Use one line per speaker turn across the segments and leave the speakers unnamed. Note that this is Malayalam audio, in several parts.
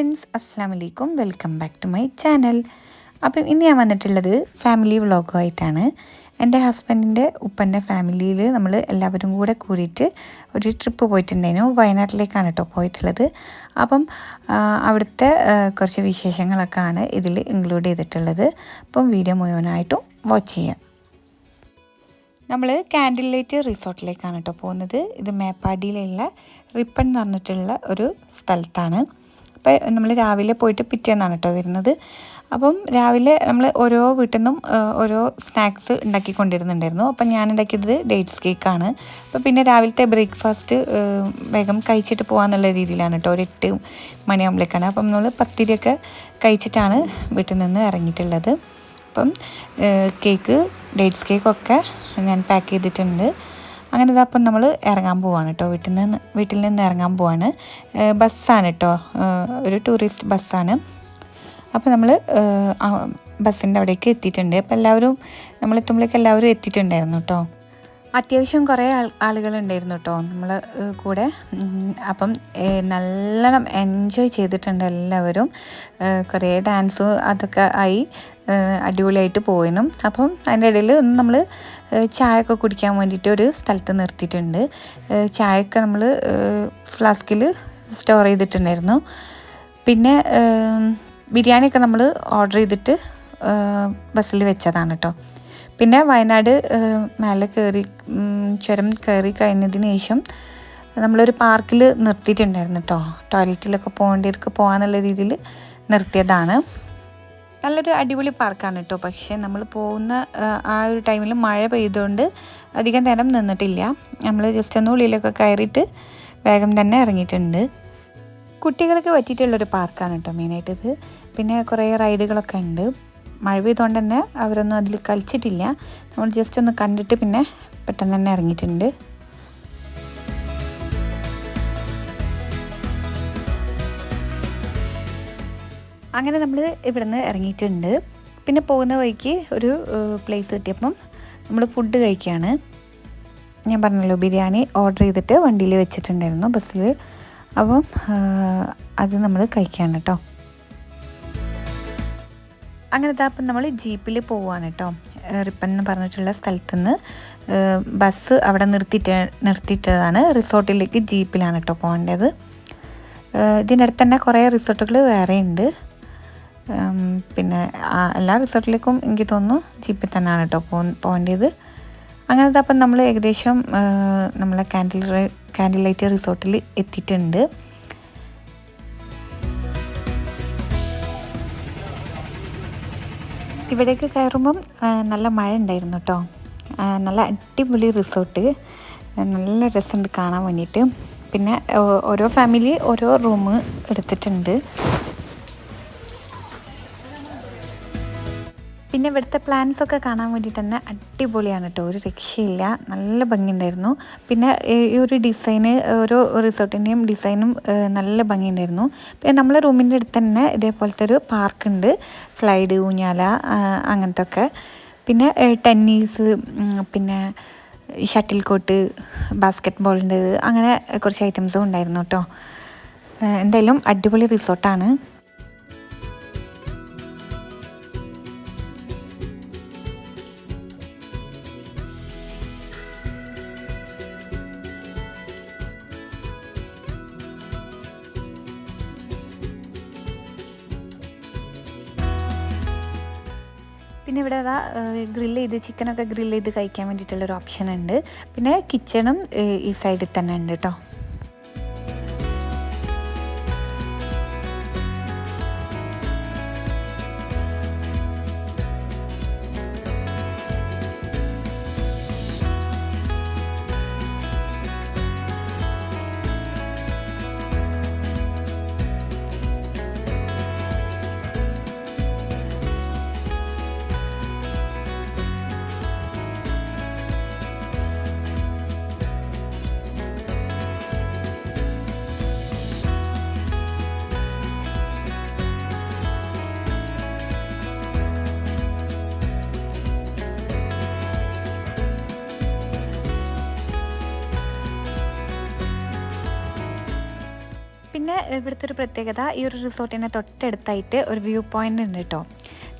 ഫ്രണ്ട്സ് അസ്സാം വലൈക്കും welcome back to my channel. അപ്പം ഇന്ന് ഞാൻ വന്നിട്ടുള്ളത് ഫാമിലി വ്ളോഗുമായിട്ടാണ്. എന്റെ ഹസ്ബൻഡിന്റെ ഉപ്പന്റെ ഫാമിലിയിൽ നമ്മൾ എല്ലാവരും കൂടെ കൂടിയിട്ട് ഒരു ട്രിപ്പ് പോയിട്ടുണ്ടായിരുന്നു. വയനാട്ടിലേക്കാണ് കേട്ടോ പോയിട്ടുള്ളത്. അപ്പം അവിടുത്തെ കുറച്ച് വിശേഷങ്ങളൊക്കെ ആണ് ഇതിൽ ഇൻക്ലൂഡ് ചെയ്തിട്ടുള്ളത്. അപ്പം വീഡിയോ മുഴുവനായിട്ടും വാച്ച് ചെയ്യാം. നമ്മൾ കാൻഡിൽ ലൈറ്റ് റിസോർട്ടിലേക്കാണ് കേട്ടോ പോകുന്നത്. ഇത് മേപ്പാടിയിലുള്ള റിപ്പൺ എന്ന് പറഞ്ഞിട്ടുള്ള ഒരു സ്ഥലത്താണ്. അപ്പോൾ നമ്മൾ രാവിലെ പോയിട്ട് പിറ്റേന്നാണ് കേട്ടോ വരുന്നത്. അപ്പം രാവിലെ നമ്മൾ ഓരോ വീട്ടിൽ നിന്നും ഓരോ സ്നാക്സ് ഉണ്ടാക്കിക്കൊണ്ടിരുന്നുണ്ടായിരുന്നു. അപ്പം ഞാൻ ഉണ്ടാക്കിയത് ഡേറ്റ്സ് കേക്കാണ്. അപ്പോൾ പിന്നെ രാവിലത്തെ ബ്രേക്ക്ഫാസ്റ്റ് വേഗം കഴിച്ചിട്ട് പോകാമെന്നുള്ള രീതിയിലാണ് കേട്ടോ ഒരു എട്ട് മണിയാകുമ്പോഴേക്കാണ് അപ്പം നമ്മൾ പത്തിരിയൊക്കെ കഴിച്ചിട്ടാണ് വീട്ടിൽ നിന്ന് ഇറങ്ങിയിട്ടുള്ളത്. അപ്പം കേക്ക് ഡേറ്റ്സ് കേക്കൊക്കെ ഞാൻ പാക്ക് ചെയ്തിട്ടുണ്ട്. അങ്ങനെ ഇതപ്പം നമ്മൾ ഇറങ്ങാൻ പോവാണ് കേട്ടോ വീട്ടിൽ നിന്ന് വീട്ടിൽ നിന്ന് ഇറങ്ങാൻ പോവാണ്. ബസ്സാണ് കേട്ടോ ഒരു ടൂറിസ്റ്റ് ബസ്സാണ്. അപ്പോൾ നമ്മൾ ബസ്സിന്റെ അവിടേക്ക് എത്തിയിട്ടുണ്ട്. അപ്പോൾ എല്ലാവരും നമ്മൾ എത്തുമ്പോഴേക്ക് എല്ലാവരും എത്തിയിട്ടുണ്ടായിരുന്നു കേട്ടോ അത്യാവശ്യം കുറേ ആൾ ആളുകളുണ്ടായിരുന്നു കേട്ടോ നമ്മൾ കൂടെ. അപ്പം നല്ലോണം എൻജോയ് ചെയ്തിട്ടുണ്ട് എല്ലാവരും. കുറേ ഡാൻസ് അതൊക്കെ ആയി അടിപൊളിയായിട്ട് പോയിനും. അപ്പം അതിന്റെ ഇടയിൽ നമ്മൾ ചായയൊക്കെ കുടിക്കാൻ വേണ്ടിയിട്ട് ഒരു സ്ഥലത്ത് നിർത്തിയിട്ടുണ്ട്. ചായയൊക്കെ നമ്മൾ ഫ്ലാസ്കിൽ സ്റ്റോർ ചെയ്തിട്ടുണ്ടായിരുന്നു. പിന്നെ ബിരിയാണിയൊക്കെ നമ്മൾ ഓർഡർ ചെയ്തിട്ട് ബസ്സിൽ വെച്ചതാണ് കേട്ടോ പിന്നെ വയനാട് മേലെ കയറി ചുരം കയറി കഴിഞ്ഞതിന് ശേഷം നമ്മളൊരു പാർക്കിൽ നിർത്തിയിട്ടുണ്ടായിരുന്നു കേട്ടോ ടോയ്ലറ്റിലൊക്കെ പോകേണ്ടവർക്ക് പോകാന്നുള്ള രീതിയിൽ നിർത്തിയതാണ്. നല്ലൊരു അടിപൊളി പാർക്കാണ് കേട്ടോ പക്ഷേ നമ്മൾ പോകുന്ന ആ ഒരു ടൈമിൽ മഴ പെയ്തുകൊണ്ട് അധികം നേരം നിന്നിട്ടില്ല. നമ്മൾ ജസ്റ്റ് ഒന്ന് ഉള്ളിലൊക്കെ കയറിയിട്ട് വേഗം തന്നെ ഇറങ്ങിയിട്ടുണ്ട്. കുട്ടികൾക്ക് പറ്റിയിട്ടുള്ളൊരു പാർക്കാണ് കേട്ടോ മെയിനായിട്ട് ഇത് പിന്നെ കുറേ റൈഡുകളൊക്കെ ഉണ്ട്. മഴ പെയ്തുകൊണ്ട് തന്നെ അവരൊന്നും അതിൽ കളിച്ചിട്ടില്ല. നമ്മൾ ജസ്റ്റ് ഒന്ന് കണ്ടിട്ട് പിന്നെ പെട്ടെന്ന് തന്നെ ഇറങ്ങിയിട്ടുണ്ട്. അങ്ങനെ നമ്മൾ ഇവിടുന്ന് ഇറങ്ങിയിട്ടുണ്ട്. പിന്നെ പോകുന്ന വഴിക്ക് ഒരു പ്ലേസ് കിട്ടിയപ്പം നമ്മൾ ഫുഡ് കഴിക്കുകയാണ് ഞാൻ പറഞ്ഞല്ലോ ബിരിയാണി ഓർഡർ ചെയ്തിട്ട് വണ്ടിയിൽ വെച്ചിട്ടുണ്ടായിരുന്നു ബസ്സിൽ അപ്പം അത് നമ്മൾ കഴിക്കുകയാണ് കേട്ടോ. അങ്ങനത്തെ അപ്പം നമ്മൾ ജീപ്പിൽ പോവുകയാണ് കേട്ടോ റിപ്പൻ എന്ന് പറഞ്ഞിട്ടുള്ള സ്ഥലത്തു നിന്ന് ബസ് അവിടെ നിർത്തിയിട്ട് നിർത്തിയിട്ടതാണ്. റിസോർട്ടിലേക്ക് ജീപ്പിലാണ് കേട്ടോ പോകേണ്ടത്. ഇതിനടുത്ത് തന്നെ കുറേ റിസോർട്ടുകൾ വേറെ ഉണ്ട് പിന്നെ എല്ലാ റിസോർട്ടിലേക്കും എനിക്ക് തോന്നുന്നു ജീപ്പിൽ തന്നെയാണ് കേട്ടോ പോ പോകേണ്ടത്. അങ്ങനത്തെ അപ്പം നമ്മൾ ഏകദേശം നമ്മളെ കാൻഡിൽ കാൻഡിൽ ലൈറ്റ് റിസോർട്ടിൽ എത്തിയിട്ടുണ്ട്. ഇവിടേക്ക് കയറുമ്പം നല്ല മഴ ഉണ്ടായിരുന്നു കേട്ടോ നല്ല അടിപൊളി റിസോർട്ട്. നല്ല രസമുണ്ട് കാണാൻ വേണ്ടിയിട്ട്. പിന്നെ ഓരോ ഫാമിലി ഓരോ റൂം എടുത്തിട്ടുണ്ട്. പിന്നെ ഇവിടുത്തെ പ്ലാൻസ് ഒക്കെ കാണാൻ വേണ്ടിയിട്ട് തന്നെ അടിപൊളിയാണ് കേട്ടോ ഒരു രക്ഷയില്ല. നല്ല ഭംഗിയുണ്ടായിരുന്നു. പിന്നെ ഈ ഒരു ഡിസൈന് ഓരോ റിസോർട്ടിന്റെയും ഡിസൈനും നല്ല ഭംഗിയുണ്ടായിരുന്നു. പിന്നെ നമ്മളെ റൂമിന്റെ അടുത്ത് തന്നെ ഇതേപോലത്തെ ഒരു പാർക്കുണ്ട് സ്ലൈഡ് ഊഞ്ഞാല അങ്ങനത്തെ ഒക്കെ പിന്നെ ടെന്നീസ് പിന്നെ ഷട്ടിൽ കോട്ട് ബാസ്ക്കറ്റ് ബോളിന്റെ അങ്ങനെ കുറച്ച് ഐറ്റംസും ഉണ്ടായിരുന്നു കേട്ടോ എന്തായാലും അടിപൊളി റിസോർട്ടാണ് പിന്നെ ഇവിടെ അതാ ഗ്രില്ല് ചെയ്ത് ചിക്കനൊക്കെ ഗ്രില്ല് ചെയ്ത് കഴിക്കാൻ വേണ്ടിയിട്ടുള്ളൊരു ഓപ്ഷൻ ഉണ്ട്. പിന്നെ കിച്ചണും ഈ സൈഡിൽ തന്നെ ഉണ്ട് കേട്ടോ ഇവിടുത്തെ ഒരു പ്രത്യേകത ഈ ഒരു റിസോർട്ടിന്റെ തൊട്ടടുത്തായിട്ട് ഒരു വ്യൂ പോയിന്റ് ഉണ്ട് കേട്ടോ.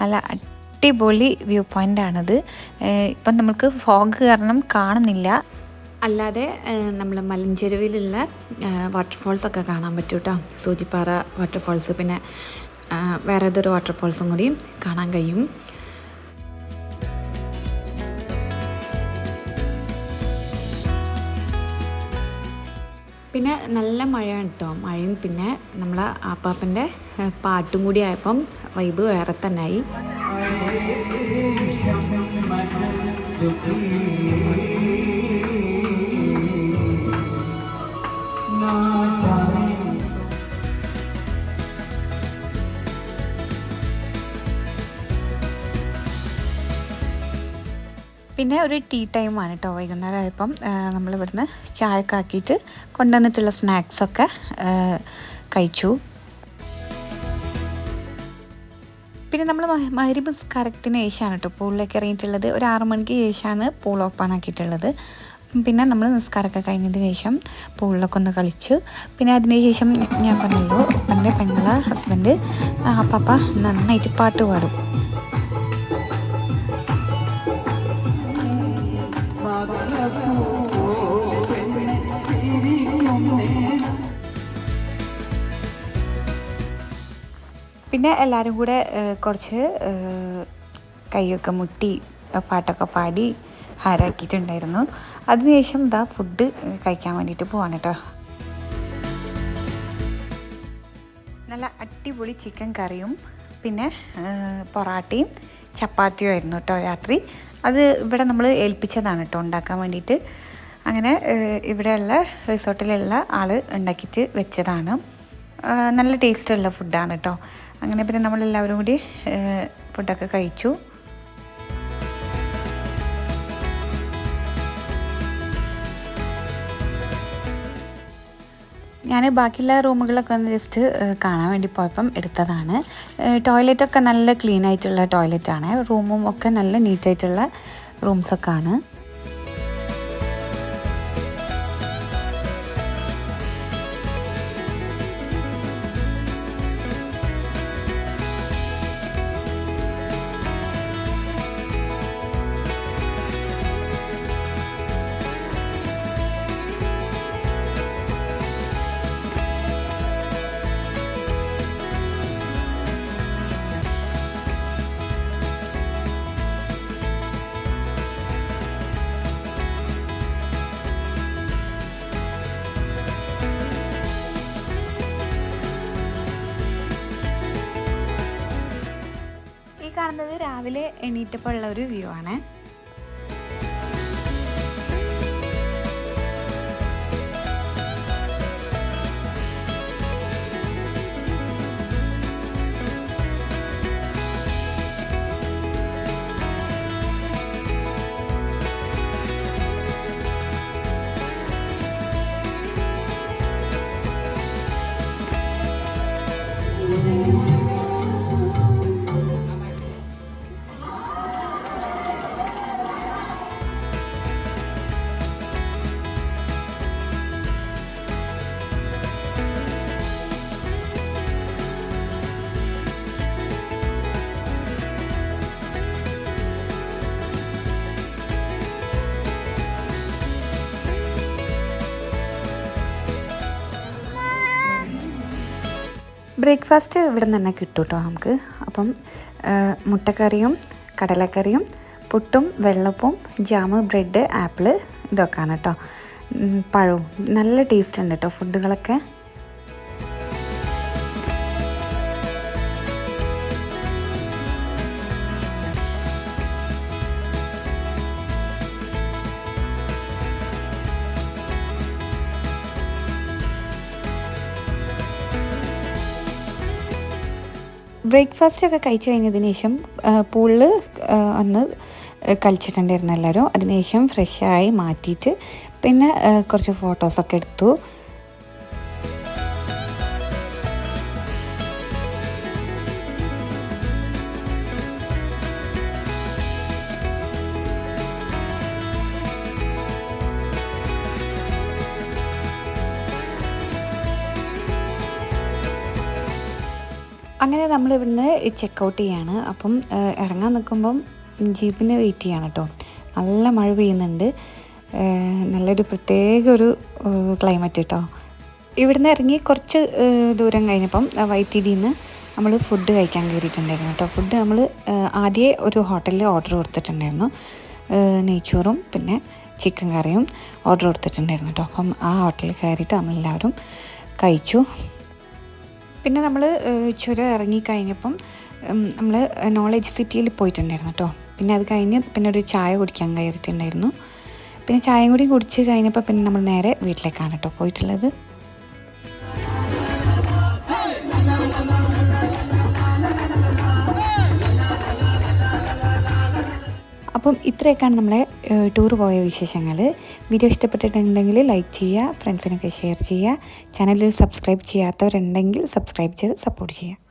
നല്ല അടിപൊളി വ്യൂ പോയിന്റ് ആണത്. ഇപ്പം നമുക്ക് ഫോഗ് കാരണം കാണുന്നില്ല.
അല്ലാതെ നമ്മൾ മലഞ്ചെരുവിലുള്ള വാട്ടർഫോൾസ് ഒക്കെ കാണാൻ പറ്റും കേട്ടോ സൂചിപ്പാറ വാട്ടർഫോൾസ് പിന്നെ വേറെ ഏതൊരു വാട്ടർഫോൾസും കൂടി കാണാൻ കഴിയും. പിന്നെ നല്ല മഴയാണ് കേട്ടോ മഴയും പിന്നെ നമ്മളെ ആപ്പാപ്പന്റെ പാട്ടും കൂടി ആയപ്പം വൈബ് വേറെ തന്നെ
പിന്നെ ഒരു ടീ ടൈമാണ് കേട്ടോ വൈകുന്നേരം ആയപ്പം നമ്മളിവിടുന്ന് ചായ ചായയൊക്കെ ആക്കിയിട്ട് കൊണ്ടുവന്നിട്ടുള്ള സ്നാക്സൊക്കെ കഴിച്ചു. പിന്നെ നമ്മൾ മഹരിബ് കറക്റ്റിന് ശേഷമാണ് കേട്ടോ പൂളിലേക്ക് ഇറങ്ങിയിട്ടുള്ളത്. ഒരു ആറു മണിക്ക് ശേഷമാണ് പൂൾ ഓപ്പൺ ആക്കിയിട്ടുള്ളത്. പിന്നെ നമ്മൾ നിസ്കാരമൊക്കെ കഴിഞ്ഞതിന് ശേഷം പൂളിലൊക്കെ ഒന്ന് കളിച്ചു. പിന്നെ അതിന് ശേഷം ഞാൻ പറഞ്ഞല്ലോ എന്റെ പെങ്ങളെ ഹസ്ബൻഡ് പാപ്പ നന്നായിട്ട് പാട്ട് പാടും. പിന്നെ എല്ലാവരും കൂടെ കുറച്ച് കൈയൊക്കെ മുട്ടി പാട്ടൊക്കെ പാടി ഹാരാക്കിയിട്ടുണ്ടായിരുന്നു. അതിനുശേഷം ഇതാ ഫുഡ് കഴിക്കാൻ വേണ്ടിയിട്ട് പോവാണ് കേട്ടോ നല്ല അടിപൊളി ചിക്കൻ കറിയും പിന്നെ പൊറാട്ടയും ചപ്പാത്തിയും ആയിരുന്നു കേട്ടോ രാത്രി. അത് ഇവിടെ നമ്മൾ ഏൽപ്പിച്ചതാണ് കേട്ടോ ഉണ്ടാക്കാൻ വേണ്ടിയിട്ട്. അങ്ങനെ ഇവിടെയുള്ള റിസോർട്ടിലുള്ള ആൾ ഉണ്ടാക്കിയിട്ട് വെച്ചതാണ്. നല്ല ടേസ്റ്റുള്ള ഫുഡാണ് കേട്ടോ അങ്ങനെ പിന്നെ നമ്മളെല്ലാവരും കൂടി ഫുഡൊക്കെ കഴിച്ചു. ഞാൻ ബാക്കിയുള്ള റൂമുകളൊക്കെ ഒന്ന് ജസ്റ്റ് കാണാൻ വേണ്ടി പോയപ്പം എടുത്തതാണ്. ടോയ്ലറ്റൊക്കെ നല്ല ക്ലീൻ ആയിട്ടുള്ള ടോയ്ലറ്റാണ്. റൂമും ഒക്കെ നല്ല നീറ്റായിട്ടുള്ള റൂംസൊക്കെ ആണ് രാവിലെ എണീറ്റപ്പോൾ ഉള്ള ഒരു വ്യൂ ആണ്. ബ്രേക്ക്ഫാസ്റ്റ് ഇവിടെ നിന്ന് തന്നെ കിട്ടും കേട്ടോ നമുക്ക്. അപ്പം മുട്ടക്കറിയും കടലക്കറിയും പുട്ടും വെള്ളപ്പും ജാമ് ബ്രെഡ് ആപ്പിൾ ഇതൊക്കെയാണ് കേട്ടോ. പഴവും. നല്ല ടേസ്റ്റ് ഉണ്ട് കേട്ടോ ഫുഡുകളൊക്കെ. ബ്രേക്ക്ഫാസ്റ്റ് ഒക്കെ കഴിച്ചു കഴിഞ്ഞതിന് ശേഷം പൂളിൽ ഒന്ന് കളിച്ചിട്ടുണ്ടായിരുന്നു എല്ലാവരും. അതിനുശേഷം ഫ്രഷായി മാറ്റിയിട്ട് പിന്നെ കുറച്ച് ഫോട്ടോസൊക്കെ എടുത്തു. അങ്ങനെ നമ്മൾ ഇവിടുന്ന് ചെക്ക് ഔട്ട് ചെയ്യാണ്. അപ്പം ഇറങ്ങാൻ നിൽക്കുമ്പം ജീപ്പിന് വെയിറ്റ് ചെയ്യാണ് കേട്ടോ നല്ല മഴ പെയ്യുന്നുണ്ട്. നല്ലൊരു പ്രത്യേക ഒരു ക്ലൈമറ്റ് കേട്ടോ ഇവിടുന്ന് ഇറങ്ങി കുറച്ച് ദൂരം കഴിഞ്ഞപ്പം വൈത്തിരിയിൽ നിന്ന് നമ്മൾ ഫുഡ് കഴിക്കാൻ കയറിയിട്ടുണ്ടായിരുന്നു കേട്ടോ ഫുഡ് നമ്മൾ ആദ്യമേ ഒരു ഹോട്ടലിൽ ഓർഡർ കൊടുത്തിട്ടുണ്ടായിരുന്നു. നെയ്ച്ചോറും പിന്നെ ചിക്കൻ കറിയും ഓർഡർ കൊടുത്തിട്ടുണ്ടായിരുന്നു കേട്ടോ അപ്പം ആ ഹോട്ടലിൽ കയറിയിട്ട് നമ്മളെല്ലാവരും കഴിച്ചു. പിന്നെ നമ്മൾ ചുരം ഇറങ്ങിക്കഴിഞ്ഞപ്പം നമ്മൾ നോളേജ് സിറ്റിയിൽ പോയിട്ടുണ്ടായിരുന്നു കേട്ടോ പിന്നെ അത് കഴിഞ്ഞ് പിന്നെ ഒരു ചായ കുടിക്കാൻ കയറിയിട്ടുണ്ടായിരുന്നു. പിന്നെ ചായയും കൂടി കുടിച്ച് കഴിഞ്ഞപ്പോൾ പിന്നെ നമ്മൾ നേരെ വീട്ടിലേക്കാണ് കേട്ടോ പോയിട്ടുള്ളത്. അപ്പം ഇത്രയൊക്കെയാണ് നമ്മളെ ടൂർ പോയ വിശേഷങ്ങൾ വീഡിയോ ഇഷ്ടപ്പെട്ടിട്ടുണ്ടെങ്കിൽ ലൈക്ക് ചെയ്യുക ഫ്രണ്ട്സിനൊക്കെ ഷെയർ ചെയ്യുക. ചാനലിൽ സബ്സ്ക്രൈബ് ചെയ്യാത്തവരുണ്ടെങ്കിൽ സബ്സ്ക്രൈബ് ചെയ്ത് സപ്പോർട്ട് ചെയ്യുക.